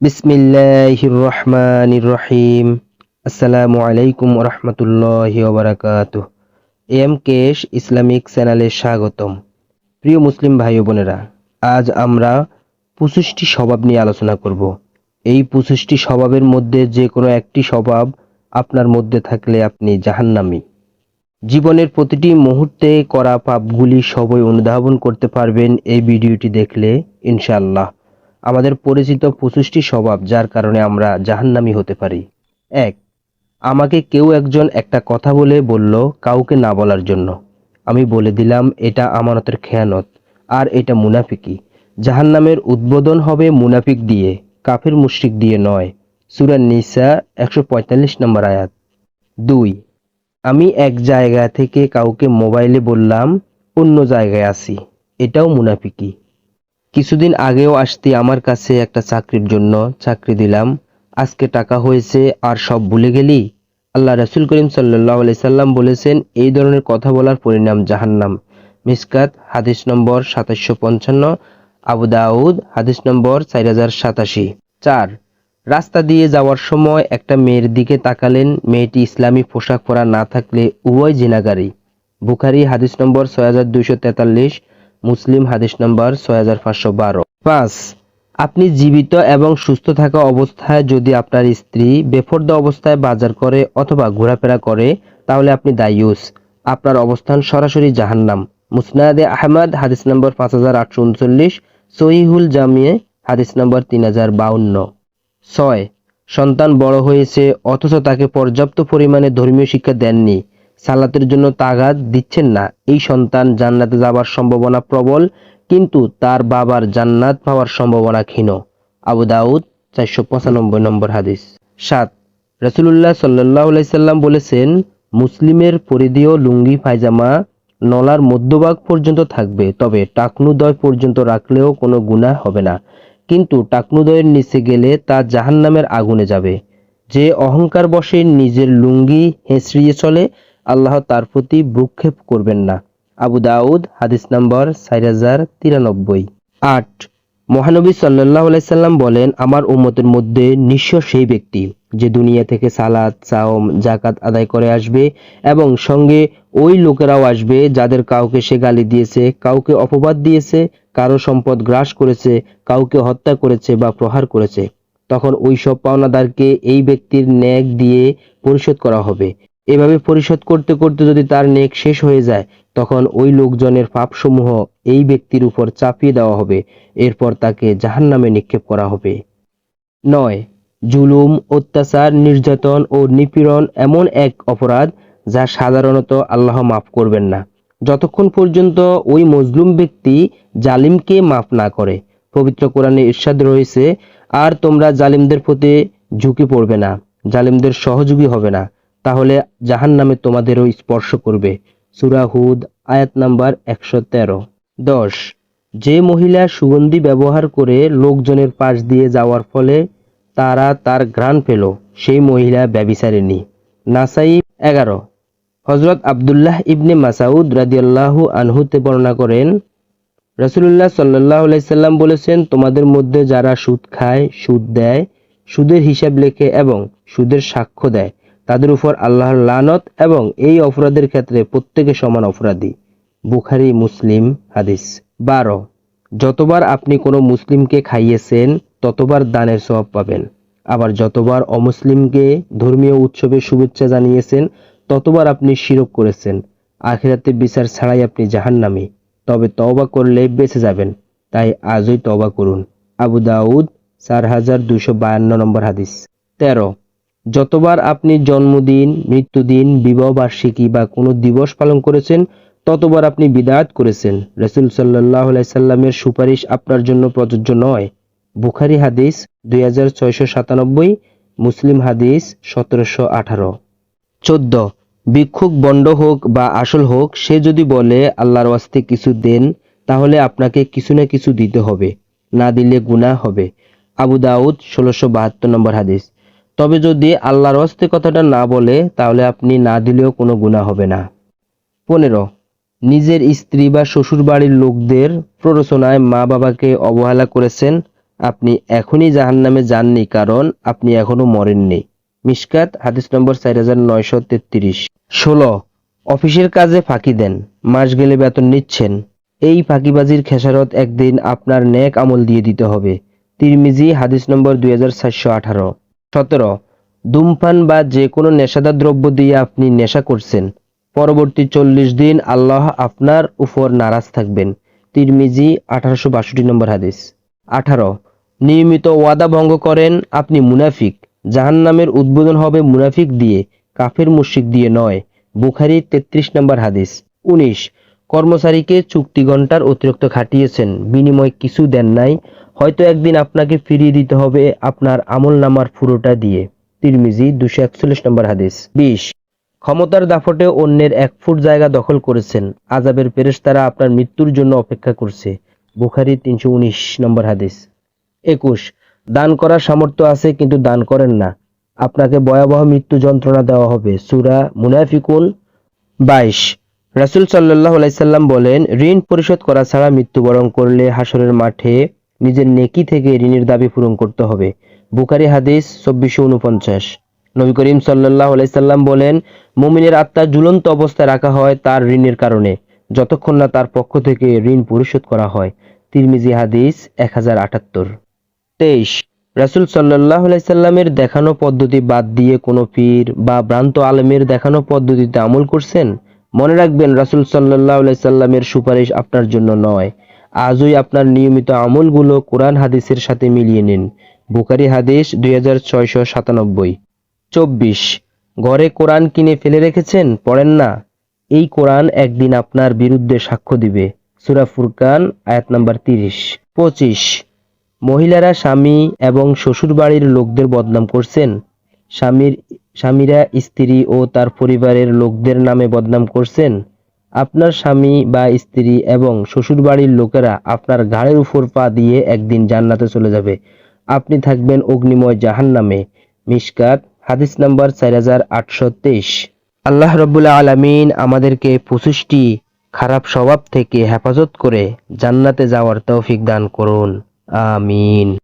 বিসমিল্লাহির রহমানির রহিম আসসালামু আলাইকুম রহমতুল্লাহি ওবরাকাতুহ। এম কেশ ইসলামিক চ্যানেলে স্বাগতম। প্রিয় মুসলিম ভাই বোনেরা, আজ আমরা পঁচিশটি স্বভাব নিয়ে আলোচনা করব। এই পঁচিশটি স্বভাবের মধ্যে যে কোনো একটি স্বভাব আপনার মধ্যে থাকলে আপনি জাহান্নামি। জীবনের প্রতিটি মুহূর্তে করা পাপগুলি সবই অনুধাবন করতে পারবেন এই ভিডিওটি দেখলে, ইনশাআল্লাহ। আমাদের পরিচিত পঁচিশটি স্বভাব, যার কারণে আমরা জাহান্নামী হতে পারি। এক, আমাকে কেউ একজন একটা কথা বলে বলল কাউকে না বলার জন্য। আমি বলে দিলাম, এটা আমানতের খেয়ানত, আর এটা মুনাফিকি। জাহান্নামের উদ্বোধন হবে মুনাফিক দিয়ে, কাফের মুশরিক দিয়ে নয়। সূরা নিসা, একশো পঁয়তাল্লিশ নম্বর আয়াত। দুই, আমি এক জায়গা থেকে কাউকে মোবাইলে বললাম, অন্য জায়গায় আছি এটাও মুনাফিকি। কিছুদিন আগেও আসতে আমার কাছে একটা চাকরির জন্য চাকরি দিলাম। আজকে টাকা হয়েছে, আর সব ভুলে গেলি? আল্লাহ রসুল করিম সাল্লাহ সাল্লাম বলেছেন, এই ধরনের কথা বলার পরিণাম জাহান্নাম। মিসকাত, হাদিস নম্বর সাতাশশো পঞ্চান্ন, আবু দাউদ, হাদিস নম্বর চার হাজার সাতাশি। চার, রাস্তা দিয়ে যাওয়ার সময় একটা মেয়ের দিকে তাকালেন। মেয়েটি ইসলামী পোশাক পরা না থাকলে উভয় জিনাগারি বুখারি, হাদিস নম্বর ছয় হাজার দুইশো তেতাল্লিশ মুসলিম হাদিস নম্বর ছয় হাজার বারো। পাঁচ, আপনি জীবিত এবং সুস্থ থাকা অবস্থায় যদি আপনার স্ত্রী বেফর্দ অবস্থায় বাজার করে অথবা ঘোরাফেরা করে, তাহলে আপনি দায়ুস। আপনার অবস্থান সরাসরি জাহান্নাম। মুসনাদে আহমদ, হাদিস নম্বর পাঁচ হাজার আটশো উনচল্লিশ, সহিহুল জামিয়ে হাদিস নম্বর তিন হাজার বাউন্ন। ছয়, সন্তান বড় হয়েছে, অথচ তাকে পর্যাপ্ত পরিমাণে ধর্মীয় শিক্ষা দেননি। সালাতের জন্য তাগাদ দিচ্ছেন না। এই সন্তান জান্নাতে যাবার সম্ভাবনা প্রবল, কিন্তু তার বাবার জান্নাত পাওয়ার সম্ভাবনা ক্ষীণ। আবু দাউদ, চারশো পঁচানব্বই নম্বর হাদিস। সাত রসুল্লাহ সাল্লাহ সাল্লাম বলেছেন, মুসলিমের পরিধেয় লুঙ্গি, পায়জামা, নলার মধ্যভাগ পর্যন্ত থাকবে, তবে টাকনুদয় পর্যন্ত রাখলেও কোনো গুনাহ হবে না। কিন্তু টাকনুদয়ের নিচে গেলে তা জাহান্নামের আগুনে যাবে। যে অহংকার বসে নিজের লুঙ্গি হেঁচড়িয়ে চলে আল্লাহ তার প্রতি ভ্রুক্ষেপ করবেন না। আবু দাউদ, হাদিস নম্বর চার হাজার তিরানব্বই। আট, মহানবী সাল্লাহ আলাইসাল্লাম বলেন, আমার উম্মতের মধ্যে নিঃস্ব সেই ব্যক্তি যে দুনিয়া থেকে সালাদ, সাওম জাকাত আদায় করে আসবে এবং সঙ্গে ওই লোকেরাও আসবে যাদের কাউকে সে গালি দিয়েছে, কাউকে অপবাদ দিয়েছে, কারও সম্পদ গ্রাস করেছে, কাউকে হত্যা করেছে বা প্রহার করেছে। তখন ওই সব পাওনাদারকে এই ব্যক্তির ন্যাক দিয়ে পরিশোধ করা হবে। এভাবে পরিশোধ করতে করতে যদি তার নেক শেষ হয়ে যায়, তখন ওই লোকজনের পাপসমূহ এই ব্যক্তির উপর চাপিয়ে দেওয়া হবে। এরপর তাকে জাহান্নামে নিক্ষেপ করা হবে। নয়। জুলুম, অত্যাচার, নির্যাতন ও নিপীড়ন এমন এক অপরাধ যা সাধারণত আল্লাহ মাফ করবেন না। যতক্ষণ পর্যন্ত ওই মজলুম ব্যক্তি জালিমকে মাফ না করে। পবিত্র কোরআনে ইরশাদ রয়েছে, আর তোমরা জালিমদের প্রতি ঝুঁকি পড়বে না। জালিমদের সহযোগী হবে না। তাহলে জাহান নামে তোমাদেরও স্পর্শ করবে। সুরা হুদ, আয়াত নাম্বার একশো তেরো। দশ, যে মহিলা সুগন্ধি ব্যবহার করে লোকজনের পাশ দিয়ে যাওয়ার ফলে তারা তার ঘ্রাণ পেল, সেই মহিলা ব্যবিচারিণী। নাসাই এগারো। হজরত আবদুল্লাহ ইবনে মাসাউদ রাদিয়াল্লাহু আনহুতে বর্ণনা করেন রসুল্লাহ সাল্লাহ সাল্লাম বলেছেন, তোমাদের মধ্যে যারা সুদ খায়, সুদ দেয়, সুদের হিসাব লেখে এবং সুদের সাক্ষ্য দেয় তাদের উপর আল্লাহর লানত এবং এই অপরাধের ক্ষেত্রে প্রত্যেকে সমান অপরাধী। বুখারি, মুসলিম, হাদিস। বারো। যতবার আপনি কোনো মুসলিমকে খাইয়েছেন, ততবার দানের স্বভাব পাবেন। আবার যতবার অমুসলিমকে ধর্মীয় উৎসবে শুভেচ্ছা জানিয়েছেন, ততবার আপনি শিরক করেছেন। আখিরাতে বিচার ছাড়াই আপনি জাহান্নামী। তবে তওবা করলে বেঁচে যাবেন। তাই আজই তওবা করুন। আবু দাউদ, চার হাজার দুশো বায়ান্ন নম্বর হাদিস। তেরো। যতবার আপনি জন্মদিন, মৃত্যুদিন, বিবাহ বার্ষিকী বা কোনো দিবস পালন করেছেন, ততবার আপনি বিদায়াত করেছেন। রসুল সাল্লাহ সাল্লামের সুপারিশ আপনার জন্য প্রযোজ্য নয়। বুখারি হাদিস দুই হাজার ছয়শো সাতানব্বই, মুসলিম হাদিস সতেরোশো আঠারো। চোদ্দ। ভিক্ষুক বন্ড হোক বা আসল হোক, সে যদি বলে, আল্লাহর ওয়াস্তে কিছু দেন, তাহলে আপনাকে কিছু না কিছু দিতে হবে। না দিলে গুনাহ হবে। আবু দাউদ ষোলোশো বাহাত্তর নম্বর হাদিস। তবে যদি আল্লাহর ওয়াস্তে কথাটা না বলে, তাহলে আপনি না দিলেও কোনো গুনাহ হবে না। পনেরো, নিজের স্ত্রী বা শ্বশুর বাড়ির লোকদের প্ররোচনায় মা বাবাকে অবহেলা করেছেন। আপনি এখনই জাহান্নামে যাননি, কারণ আপনি এখনও মরেননি। মিশকাত, হাদিস নম্বর চার হাজার নয়শো তেত্রিশ। ষোলো, অফিসের কাজে ফাঁকি দেন, মাস গেলে বেতন নিচ্ছেন। এই ফাঁকিবাজির খেসারত একদিন আপনার নেক আমল দিয়ে দিতে হবে। তিরমিজি, হাদিস নম্বর দুই হাজার চারশো আঠারো। সতেরো, ধূমপান বা যে কোনো নেশাদার দ্রব্য দিয়ে আপনি নেশা করছেন। পরবর্তী চল্লিশ দিন আল্লাহ আপনার উপর নারাজ থাকবেন। তিরমিজি, আঠারোশো বাষট্টি নম্বর হাদিস। আঠারো, নিয়মিত ওয়াদা ভঙ্গ করেন আপনি মুনাফিক। জাহান্নামের উদ্বোধন হবে মুনাফিক দিয়ে, কাফের মুশিক দিয়ে নয়। বুখারি তেত্রিশ নম্বর হাদিস। উনিশ কর্মচারীকে চুক্তি ঘণ্টার অতিরিক্ত খাটিয়েছেন। বিনিময় কিছু দেন নাই। হয়তো একদিন আপনাকে ফিরিয়ে দিতে হবে আপনার আমল নামার পুরোটা দিয়ে। তিরমিজি দুশো একচল্লিশ নম্বর হাদিস। বিশ। ক্ষমতার দাফটে অন্যের এক ফুট জায়গা দখল করেছেন। আজাবের পেরেশতারা আপনার মৃত্যুর জন্য অপেক্ষা করছে। বুখারি, তিনশো উনিশ নম্বর হাদিস। একুশ। দান করার সামর্থ্য আছে কিন্তু দান করেন না। আপনাকে ভয়াবহ মৃত্যু যন্ত্রণা দেওয়া হবে। সুরা মুনাফিকুন বাইশ। রাসুল সাল্লাহ আলাইসাল্লাম বলেন, ঋণ পরিশোধ করা ছাড়া মৃত্যুবরণ করলে হাসরের মাঠে নিজের নেকি থেকে ঋণের দাবি পূরণ করতে হবে। বুকারি হাদিস চব্বিশশো উনপঞ্চাশ। নবী করিম সাল্লাহ আলাইসাল্লাম বলেন, মুমিনের আত্মা ঝুলন্ত অবস্থায় রাখা হয় তার ঋণের কারণে, যতক্ষণ না তার পক্ষ থেকে ঋণ পরিশোধ করা হয়। তিরমিজি হাদিস এক হাজার আটাত্তর। তেইশ, রাসুল সাল্লাহ আলাইসাল্লামের দেখানো পদ্ধতি বাদ দিয়ে কোনো পীর বা ভ্রান্ত আলমের দেখানো পদ্ধতিতে আমল করছেন? মনে রাখবেন, রাসুল সাল্লাহ সাল্লামের সুপারিশ আপনার জন্য নয়। আজই আপনার নিয়মিত আমলগুলো কোরআন হাদিসের সাথে মিলিয়ে নিন। বুকারি হাদিস দুই হাজার ছয়শো সাতানব্বই। চব্বিশ। ঘরে কোরআন কিনে ফেলে রেখেছেন? পড়েন না। এই কোরআন একদিন আপনার বিরুদ্ধে সাক্ষ্য দিবে। সুরা ফুরকান, আয়াত নাম্বার তিরিশ। পঁচিশ। মহিলারা স্বামী এবং শ্বশুরবাড়ির লোকদের বদনাম করছেন? স্বামীর, স্বামীরা, স্ত্রী ও তার পরিবারের লোকদের নামে বদনাম করছেন। আপনার স্বামী বা স্ত্রী এবং শ্বশুরবাড়ির লোকেরা আপনার ঘাড়ের উপর পা দিয়ে একদিন জান্নাতে চলে যাবে। আপনি থাকবেন অগ্নিময় জাহান্নামে। মিশকাত, হাদিস নাম্বার চার হাজার আটশো তেইশ। আল্লাহ রবুল্লা আলমিন আমাদেরকে পঁচিশটি খারাপ স্বভাব থেকে হেফাজত করে জান্নাতে যাওয়ার তৌফিক দান করুন। আমিন।